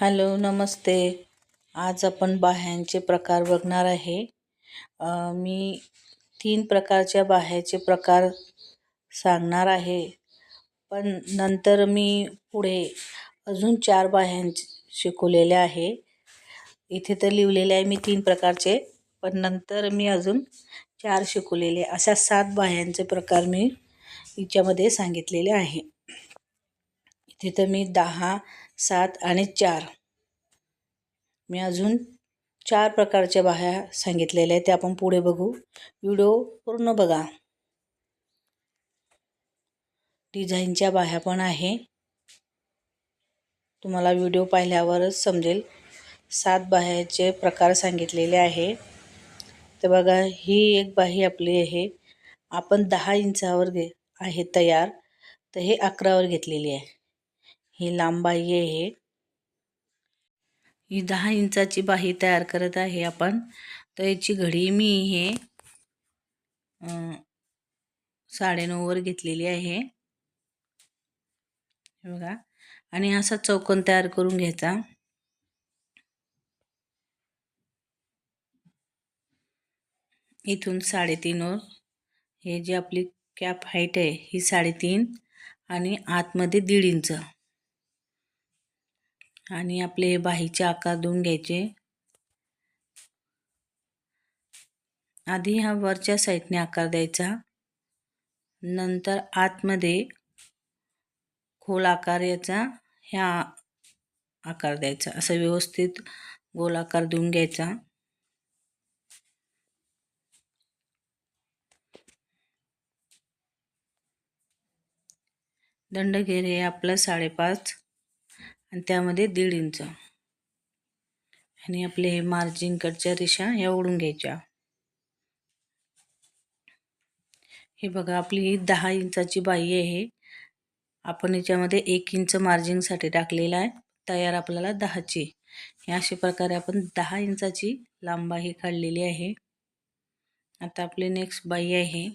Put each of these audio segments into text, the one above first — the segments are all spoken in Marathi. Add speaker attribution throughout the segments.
Speaker 1: हॅलो नमस्ते. आज आपण बाह्यांचे प्रकार बघणार आहे. मी तीन प्रकारच्या बाह्याचे प्रकार सांगणार आहे. पण नंतर मी पुढे अजून चार बाह्यां शिकवलेल्या आहे. इथे तर लिहिलेले आहे मी तीन प्रकारचे पण नंतर मी अजून चार शिकवलेले अशा सात बाह्यांचे प्रकार मी हिच्यामध्ये सांगितलेले आहे. इथे तर मी दहा सात आणि चार. मी अजून चार प्रकारच्या बाह्या सांगितलेल्या आहेत त्या आपण पुढे बघू. व्हिडिओ पूर्ण बघा. डिझाईनच्या बाह्या पण आहे. तुम्हाला व्हिडिओ पाहिल्यावरच समजेल. सात बाह्याचे प्रकार सांगितलेले आहे. तर बघा ही एक बाही आपली आहे. आपण दहा इंचावर घे आहे तयार. तर हे अकरावर घेतलेली आहे. ही लांबाई आहे. ही दहा इंचाची बाही तयार करत आहे आपण. तर याची घडी मी हे साडेनऊवर घेतलेली आहे. बघा. आणि असा चौकोन तयार करून घ्यायचा. इथून साडेतीनवर हे जी आपली कॅप हाईट आहे ही साडेतीन आणि आतमध्ये दीड इंच. आणि आपले बाहीचे आकार देऊन घ्यायचे. आधी हा वरच्या साईडने आकार द्यायचा. नंतर आतमध्ये खोल आकार याचा ह्या आकार द्यायचा. असं व्यवस्थित गोल आकार देऊन घ्यायचा. दंडघेर हे आपलं साडेपाच आणि त्यामध्ये दीड इंच. आणि आपले हे मार्जिनकडच्या रेषा या ओढून घ्यायच्या. हे बघा आपली ही दहा इंचाची बाई आहे. आपण याच्यामध्ये एक इंच मार्जिनसाठी टाकलेला आहे. तयार आपल्याला दहाची. हे अशा प्रकारे आपण दहा इंचाची लांबा ही काढलेली आहे. आता आपली नेक्स्ट बाई आहे.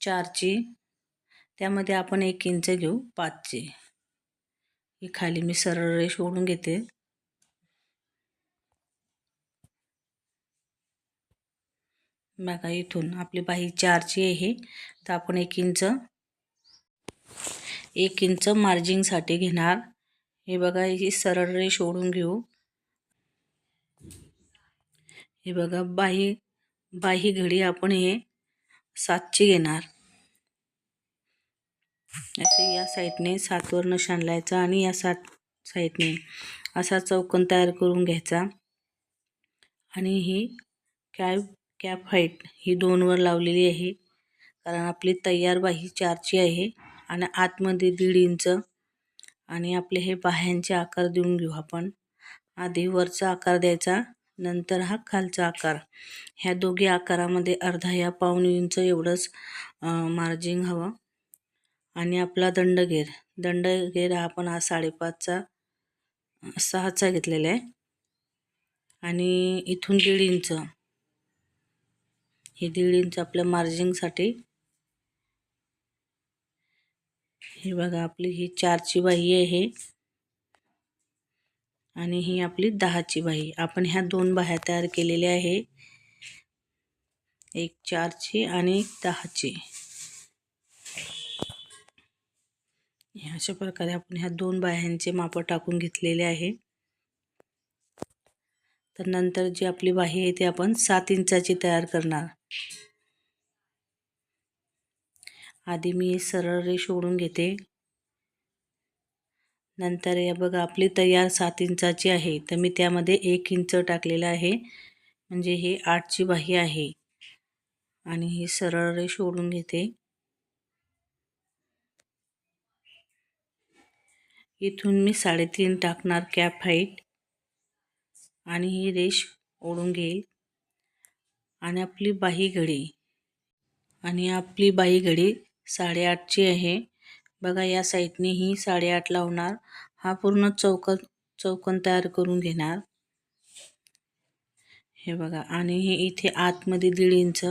Speaker 1: चारची. त्यामध्ये आपण एक इंच घेऊ पाचची. ही खाली मी सरळ रेष ओढून घेते. बघा इथून आपली बाही चारची आहे तर आपण एक इंच एक इंच मार्जिंगसाठी घेणार. हे बघा ही सरळ रेष ओढून घेऊ. हे बघा बाही बाही घडी आपण हे सातची घेणार. असे या साईडने सातवर नशाण लायचा आणि या सात साईडने असा चौकन तयार करून घ्यायचा. आणि ही कॅब कॅप हाईट ही दोनवर लावलेली आहे. कारण आपली तयार बाही चारची आहे आणि आतमध्ये दीड इंच आणि आपले हे बाह्यांचे आकार देऊन घेऊ आपण. आधी वरचा आकार द्यायचा नंतर हा खालचा आकार. ह्या दोघी आकारामध्ये अर्धा या पाऊण इंच एवढंच मार्जिंग हवं. आणि आपला दंडगेर दंडगेर हा आपण हा साडेपाचचा सहाचा घेतलेला आहे. आणि इथून दीड इंच. हे दीड इंच आपल्या मार्जिंगसाठी हे बघा आपली ही चारची बाही आहे आणि ही आपली दहाची बाही. आपण ह्या दोन बाह्या तयार केलेल्या आहे. एक चारची आणि एक दहाची. अशा प्रकारे आपण ह्या दोन बाह्यांचे माप टाकून घेतलेले आहे. तर नंतर जी आपली बाही आहे ती आपण सात इंचाची तयार करणार. आधी मी सरळ रेष ओढून घेते. नंतर या बघा आपली तयार सात इंचाची आहे. तर मी त्यामध्ये एक इंच टाकलेलं आहे. म्हणजे हे आठची बाही आहे. आणि ही सरळ रेष ओढून घेते. इथून मी साडेतीन टाकणार कॅप हाईट आणि ही रेष ओढून घेईल. आणि आपली बाही घडी. आणि आपली बाही घडी साडेआठची आहे. बघा या साईडने ही साडेआठ लावणार. हा पूर्ण चौकन चौकन तयार करून घेणार. हे बघा आणि हे इथे आतमध्ये दीड इंच.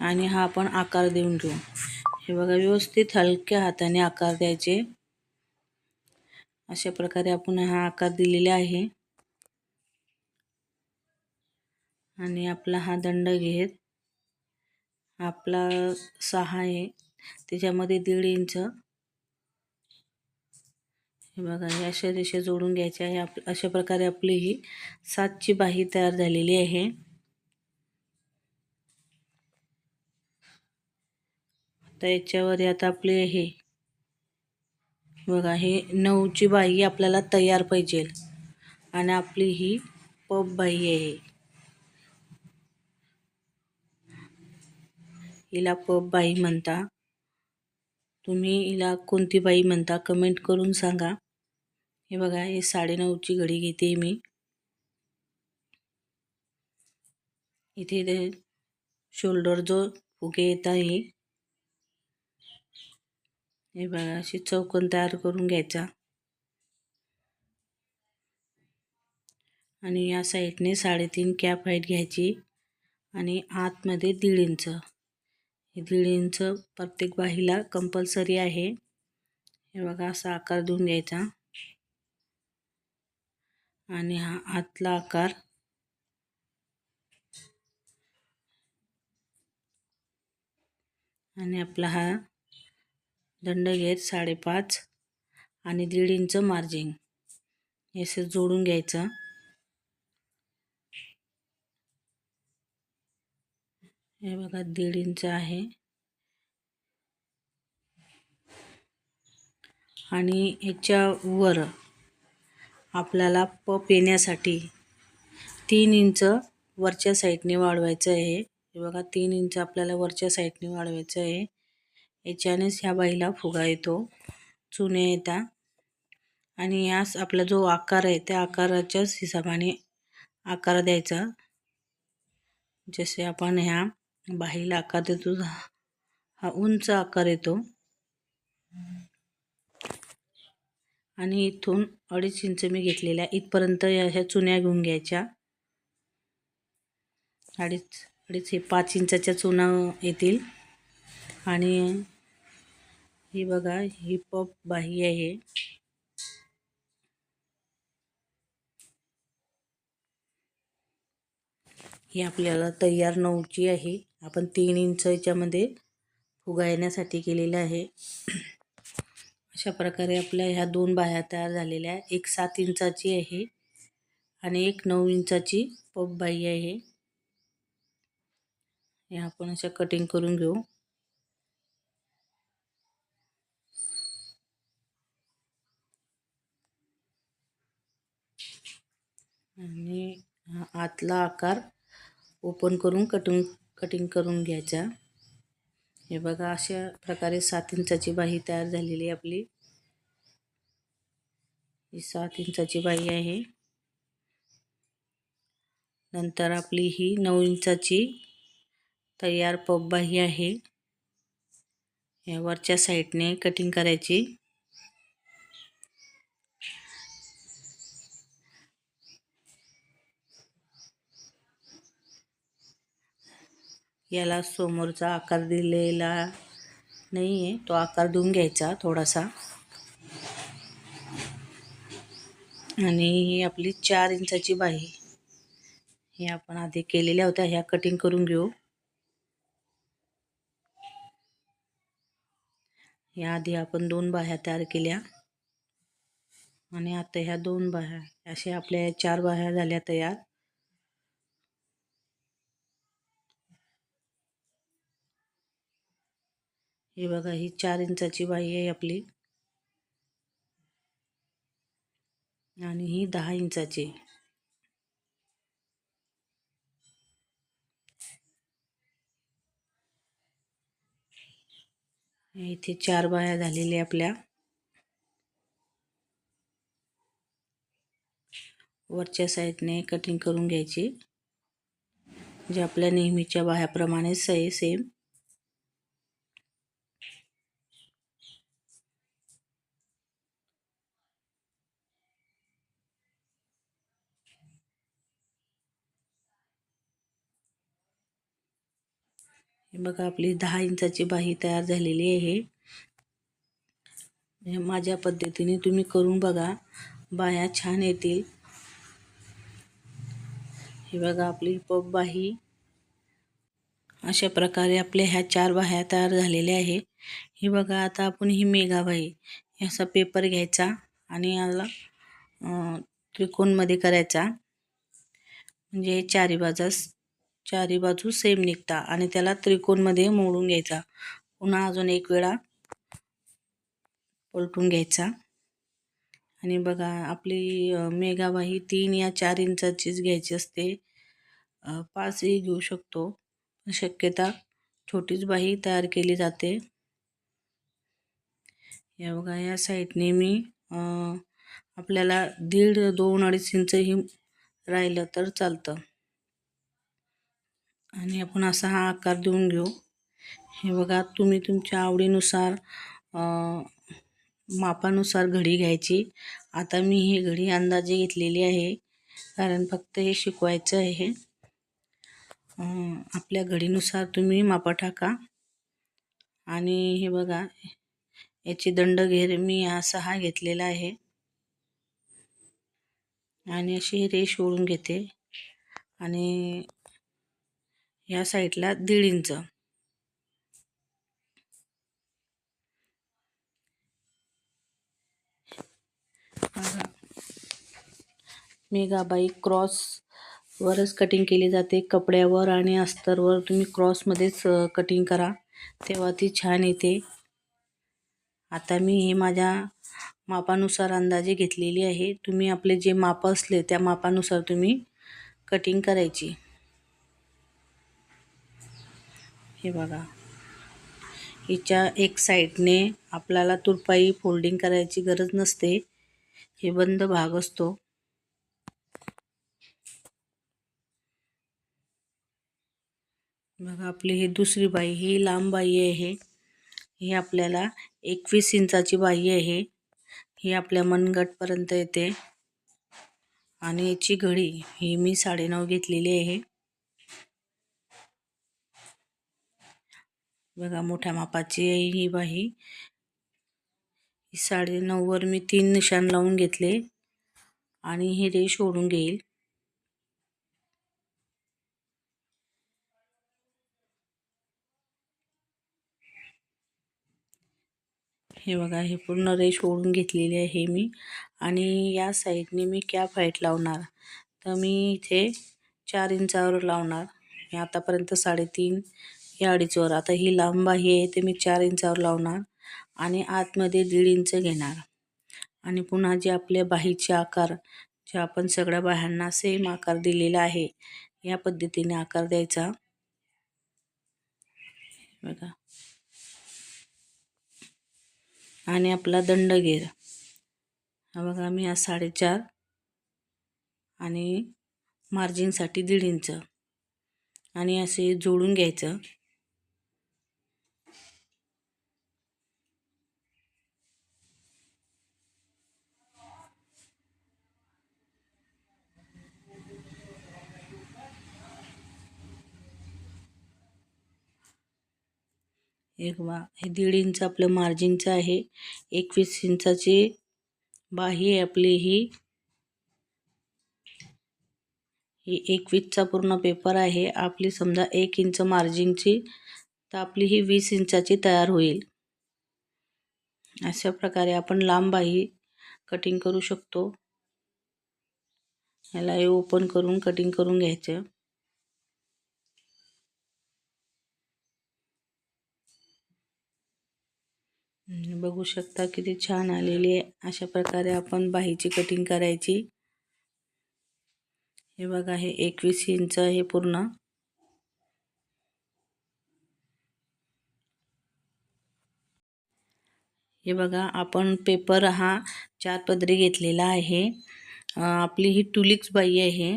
Speaker 1: आणि हा आपण आकार देऊन घेऊ. हे बघा व्यवस्थित हलक्या हाताने आकार द्यायचे. अशा प्रकारे आपण हा आकार दिलेला आहे. आणि आपला हा दंड घेत आपला सहा आहे. त्याच्यामध्ये दीड इंच. हे बघा हे अशा रेषा जोडून घ्यायच्या आहे. आप अशा प्रकारे आपली ही सातची बाही तयार झालेली आहे. आता याच्यावर आता आपले हे बघा हे नऊची बाही आपल्याला तयार पाहिजे. आणि आपली ही पप बाई आहे. हिला पप बाई म्हणता. तुम्ही हिला कोणती बाई म्हणता कमेंट करून सांगा. हे बघा हे साडेनऊची घडी घेते मी. इथे ते शोल्डर जो फुगे येत आहे. हे बघा अशी चौकन तयार करून घ्यायचा. आणि या साईडने साडेतीन कॅप हाईट घ्यायची आणि आतमध्ये दीड इंच. हे दीड इंच प्रत्येक बाहीला कंपल्सरी आहे. हे बघा असा आकार देऊन घ्यायचा. आणि हा आतला आकार आणि आपला हा दंड घेत साडेपाच आणि दीड इंच मार्जिंग हे जोडून घ्यायचं. हे बघा दीड इंच आहे. आणि ह्याच्यावर आपल्याला पप येण्यासाठी तीन इंच वरच्या साईडने वाढवायचं आहे. हे बघा तीन इंच आपल्याला वरच्या साईडने वाढवायचं आहे. याच्यानेच ह्या बाईला फुगा येतो चुने येतात आणि यास आपला जो आकार आहे त्या आकाराच्याच हिशोबाने आकार द्यायचा. जसे आपण ह्या बाईला आकार देतो हा उंच आकार येतो. आणि इथून अडीच इंच मी घेतलेल्या इथपर्यंत ह्या चुन्या घेऊन घ्यायच्या. अडीच अडीच हे पाच इंचाच्या चुना येतील. आणि ही बघा ही पप बाही आहे. ही आपल्याला तयार नऊची आहे. आपण तीन इंच याच्यामध्ये फुगा येण्यासाठी केलेलं आहे. अशा प्रकारे आपल्या ह्या दोन बाह्या तयार झालेल्या एक सात इंचाची आहे आणि एक नऊ इंचाची बाई आहे. हे आपण अशा कटिंग करून घेऊ. आणि आतला आकार ओपन करून कटिंग कटिंग करून घ्यायचा. हे बघा अशा प्रकारे सात इंचाची बाही तयार झालेली आपली. ही सात इंचाची बाही आहे. नंतर आपली ही नऊ इंचाची तयार पप बाही आहे. या वरच्या साईडने कटिंग करायची. याला समोरचा आकार दिलेला नाही आहे तो आकार देऊन घ्यायचा थोडासा. आणि ही आपली चार इंचाची बाही हे आपण आधी केलेल्या होत्या. ह्या कटिंग करून घेऊ. या आधी आपण दोन बाह्या तयार केल्या. आणि आता ह्या दोन बाह्या अशा आपल्या चार बाह्या झाल्या तयार. हे बघा ही चार इंचाची बाई आहे आपली. आणि ही दहा इंचाची. इथे चार बाया झालेल्या आपल्या. वरच्या साईडने कटिंग करून घ्यायची. जे आपल्या नेहमीच्या बाह्याप्रमाणेच आहे सेम बघा आपली दहा इंचाची बाही तयार झालेली आहे. माझ्या पद्धतीने तुम्ही करून बघा बाया छान येतील. हे बघा आपली पप बाही अशा प्रकारे आपल्या ह्या चार बाह्या तयार झालेल्या आहे ही बघा आता आपण ही मेघाबाई असा पेपर घ्यायचा आणि याला त्रिकोणमध्ये करायचा. म्हणजे चारी बाजूस. चारी बाजू सेम निघता आणि त्याला त्रिकोणमध्ये मोडून घ्यायचा. पुन्हा अजून एक वेळा पलटून घ्यायचा. आणि बघा आपली मेघाबाई तीन या चार इंचाचीच घ्यायची असते. पाचही घेऊ शकतो. शक्यता छोटीच बाही तयार केली जाते. या बघा या साईडने मी आपल्याला दीड दोन अडीच इंचही राहिलं तर चालतं. आणि आपण असा हा आकार देऊन घेऊ. हे बघा तुम्ही तुमच्या आवडीनुसार मापानुसार घडी घ्यायची. आता मी ही घडी अंदाजे घेतलेली आहे कारण फक्त हे शिकवायचं आहे. आपल्या घडीनुसार तुम्ही मापा टाका. आणि हे बघा याची दंड घेर मी हा सहा घेतलेला आहे. आणि अशी रेश ओढून घेते. आणि या साईडला दीड इंच. मेगाबाई क्रॉस वरच कटिंग केली जाते कपड्यावर आणि अस्तरवर. तुम्ही क्रॉसमध्येच कटिंग करा. तेव्हा ती छान येते. आता मी हे माझ्या मापानुसार अंदाजे घेतलेली आहे. तुम्ही आपले जे माप असले त्या मापानुसार तुम्ही कटिंग करायची. हे बघा. हिच्या एक साईडने आपल्याला तुरपाई फोल्डिंग करायची गरज नसते. हे बंद भाग असतो. बघा आपली ही दुसरी बाई ही लांब बाई आहे. ही आपल्याला एकवीस इंचाची बाई आहे. ही आपल्या मनगटपर्यंत येते. आणि याची घडी ही मी साडेनऊ घेतलेली आहे. बघा मोठ्या मापाची आहे ही बाही साडेनऊवर मी तीन निशाण लावून घेतले आणि हे रेश ओढून घेईल. हे बघा हे पूर्ण रेश ओढून घेतलेली आहे मी. आणि या साईडने मी कॅप हाईट लावणार. तर मी इथे चार इंचावर लावणार. मी आतापर्यंत साडेतीन या अडीचवर. आता ही लांब बाही आहे ते मी चार इंचावर लावणार आणि आतमध्ये दीड इंच घेणार. आणि पुन्हा जे आपल्या बाहीचे आकार जे आपण सगळ्या बाह्यांना सेम आकार दिलेला आहे या पद्धतीने आकार द्यायचा. बघा. आणि आपला दंड घेर. हा बघा मी हा साडेचार आणि मार्जिनसाठी दीड इंच. आणि असे जोडून घ्यायचं. एक बा हे दीड इंच आपलं मार्जिनचं आहे. एकवीस इंचाची बाही आहे आपली ही. ही एकवीसचा पूर्ण पेपर आहे. आपली समजा एक इंच मार्जिनची तर आपली ही वीस इंचाची तयार होईल. अशा प्रकारे आपण लांब बाही कटिंग करू शकतो. ह्याला हे ओपन करून कटिंग करून घ्यायचं. बघू शकता किती छान आलेली आहे. अशा प्रकारे आपण बाहीची कटिंग करायची. हे बघा हे एकवीस इंच हे पूर्ण. हे बघा आपण पेपर हा चार पदरी घेतलेला आहे. आपली ही टुलिक्स बाई आहे.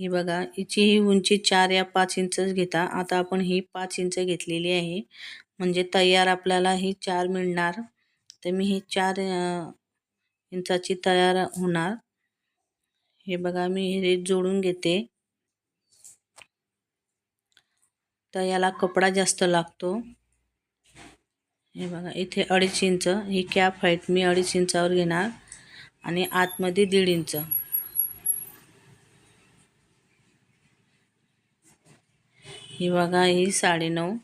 Speaker 1: हे बघा हिची ही उंची चार या पाच इंचच घेता. आता आपण ही पाच इंच घेतलेली आहे. म्हणजे तयार आपल्याला ही चार मिळणार. तर मी ही चार इंचाची तयार होणार. हे बघा मी हे जोडून घेते. तर याला कपडा जास्त लागतो. हे बघा इथे अडीच इंच ही कॅप हाईट मी अडीच इंचावर घेणार. आणि आतमध्ये दीड इंच. ही बघा ही साडेनऊ.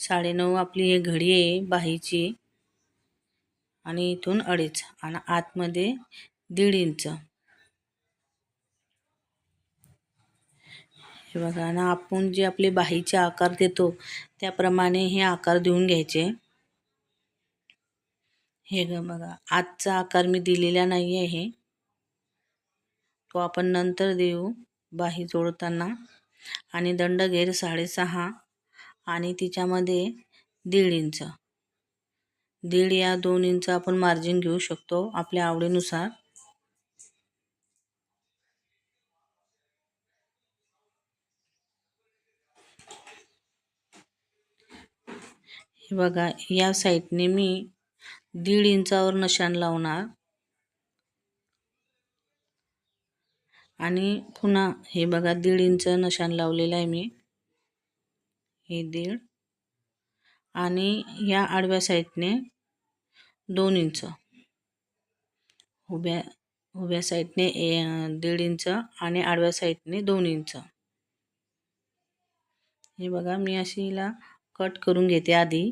Speaker 1: साडेनऊ आपली हे घडी आहे बाहीची. आणि इथून अडीच आणि आतमध्ये दीड इंच. हे बघा ना आपण जे आपले बाहीचे आकार देतो त्याप्रमाणे हे आकार देऊन घ्यायचे. हे ग बघा आजचा आकार मी दिलेला नाही आहे. तो आपण नंतर देऊ बाही जोडताना. आणि दंड घेर साडेसहा आणि तिच्यामध्ये दीड इंच. दीड या दोन इंच आपण मार्जिन घेऊ शकतो आपल्या आवडीनुसार. हे बघा या साईडने मी दीड इंचावर नशान लावणार. आणि पुन्हा हे बघा दीड इंच नशान लावलेलं आहे मी. हे दीड. आणि या आडव्या साईडने दोन इंच. उभ्या उभ्या साईडने दीड इंच आणि आडव्या साईडने दोन इंच. हे बघा मी अशी हिला कट करून घेते आधी.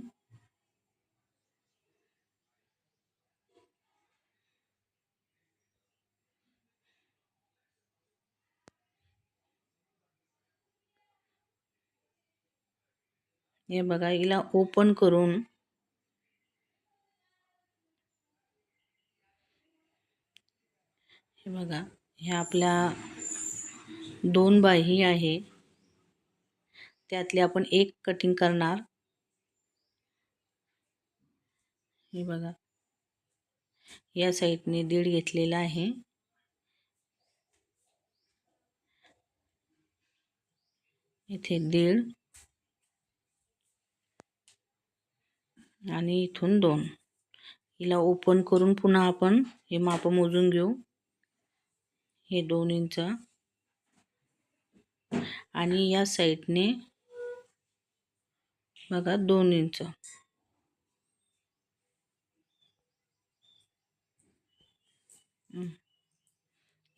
Speaker 1: हे बघा हिला ओपन करून हे बघा ह्या आपल्या दोन बाही आहे. त्यातली आपण एक कटिंग करणार. हे बघा या साईडने दीड घेतलेला आहे. इथे दीड. आणि इथून दोन. हिला ओपन करून पुन्हा आपण हे माप मोजून घेऊ. हे दोन इंच आणि या साईडने बघा दोन इंच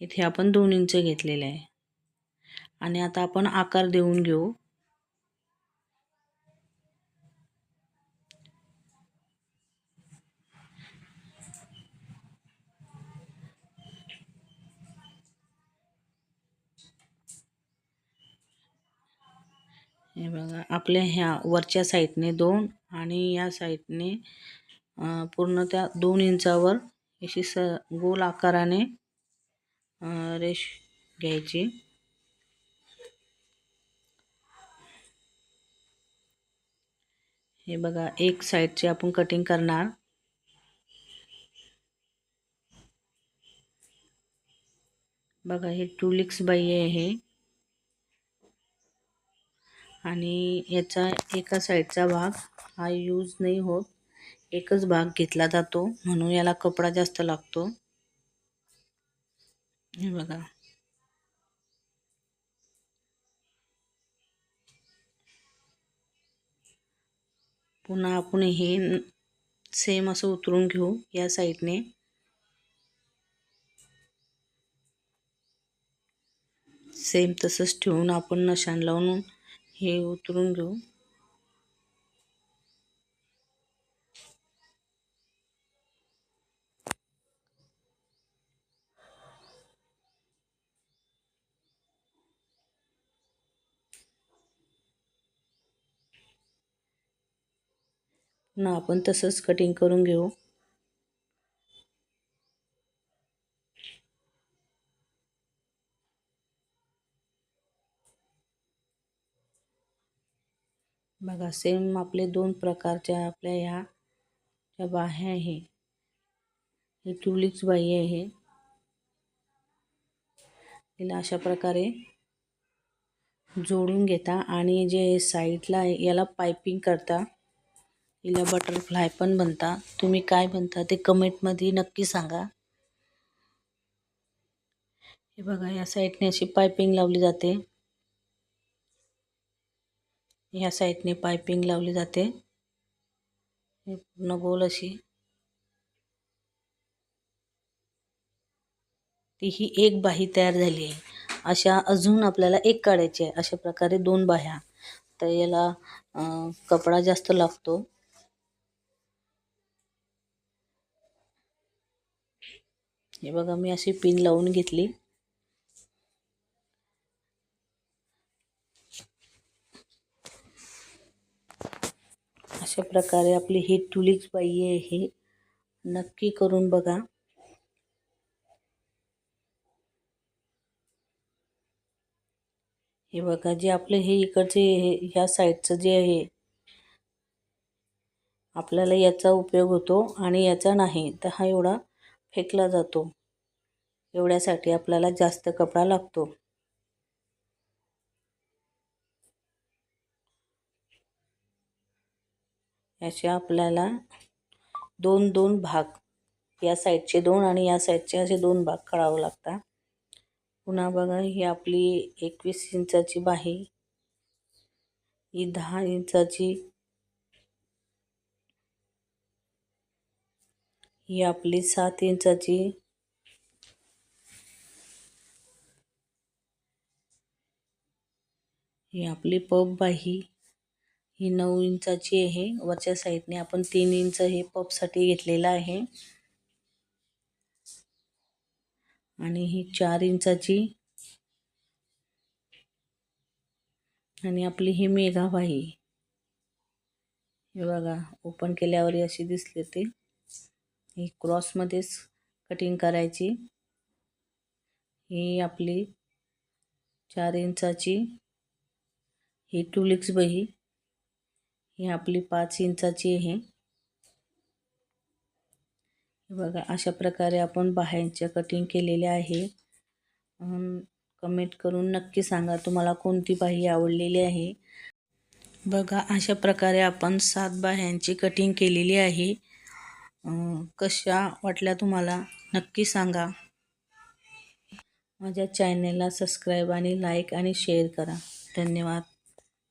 Speaker 1: इथे आपण दोन इंच घेतलेले आहे. आणि आता आपण आकार देऊन घेऊ. बघा आपल्या ह्या वरच्या साईडने दोन आणि या साईडने पूर्ण त्या दोन इंचावर अशी स गोल आकाराने रेश घ्यायची. हे बघा एक साईडची आपण कटिंग करणार. बघा हे टुलिक्स बाई आहे आणि याचा एका साईडचा भाग हा यूज नाही होत. एकच भाग घेतला जातो म्हणून याला कपडा जास्त लागतो. हे बघा. पुन्हा आपण हे सेम असं उतरून घेऊ या साईडने. सेम तसंच ठेवून आपण नशान लावून हे उतरून घेऊ. पुन्हा आपण तसंच कटिंग करून घेऊ. बघा सेम आपले दोन प्रकारच्या आपल्या ह्या ज्या बाह्या आहे. ही ट्युलिप्स बाई आहे. तिला अशा प्रकारे जोडून घेता आणि जे साईडला याला पायपिंग करता. हिला बटरफ्लाय पण बनता. तुम्ही काय बनता ते कमेंटमध्ये नक्की सांगा. हे बघा या साईडने अशी पायपिंग लावली जाते. ह्या साईडने पायपिंग लावली जाते. पूर्ण गोल अशी. ती ही एक बाही तयार झाली आहे. अशा अजून आपल्याला एक काढायची आहे. अशा प्रकारे दोन बाह्या. तर याला कपडा जास्त लागतो. हे बघा मी अशी पिन लावून घेतली. अशा प्रकारे आपली ही टुलिक्स बाई आहे हे. नक्की करून बघा. हे बघा जे आपलं हे इकडचे हे ह्या साईडचं जे आहे आपल्याला याचा उपयोग होतो आणि याचा नाही तर हा एवढा फेकला जातो. एवढ्यासाठी आपल्याला जास्त कपडा लागतो. याचे आपल्याला दोन दोन भाग. या साईडचे दोन आणि या साईडचे असे दोन भाग काढावं लागतात. पुन्हा बघा ही आपली एकवीस इंचाची बाही ही दहा इंचाची ही आपली सात इंचाची ही आपली पप बाही ही नऊ इंचाची आहे. वरच्या साईडने आपण तीन इंच हे पपसाठी घेतलेलं आहे. आणि ही चार इंचाची आणि आपली ही मेघा हे बघा ओपन केल्यावर अशी दिसली ती. ही क्रॉसमध्येच कटिंग करायची. ही आपली चार इंचाची. ही टुलिक्स बही. ही आपली पाच इंचाची आहे. बघा अशा प्रकारे आपण बाह्यांच्या कटिंग केलेल्या आहे. कमेंट करून नक्की सांगा तुम्हाला कोणती बाही आवडलेली आहे. बघा अशा प्रकारे आपण सात बाह्यांची कटिंग केलेली आहे. कशा वाटल्या तुम्हाला नक्की सांगा. माझ्या चॅनेलला सबस्क्राईब आणि लाईक आणि शेअर करा. धन्यवाद.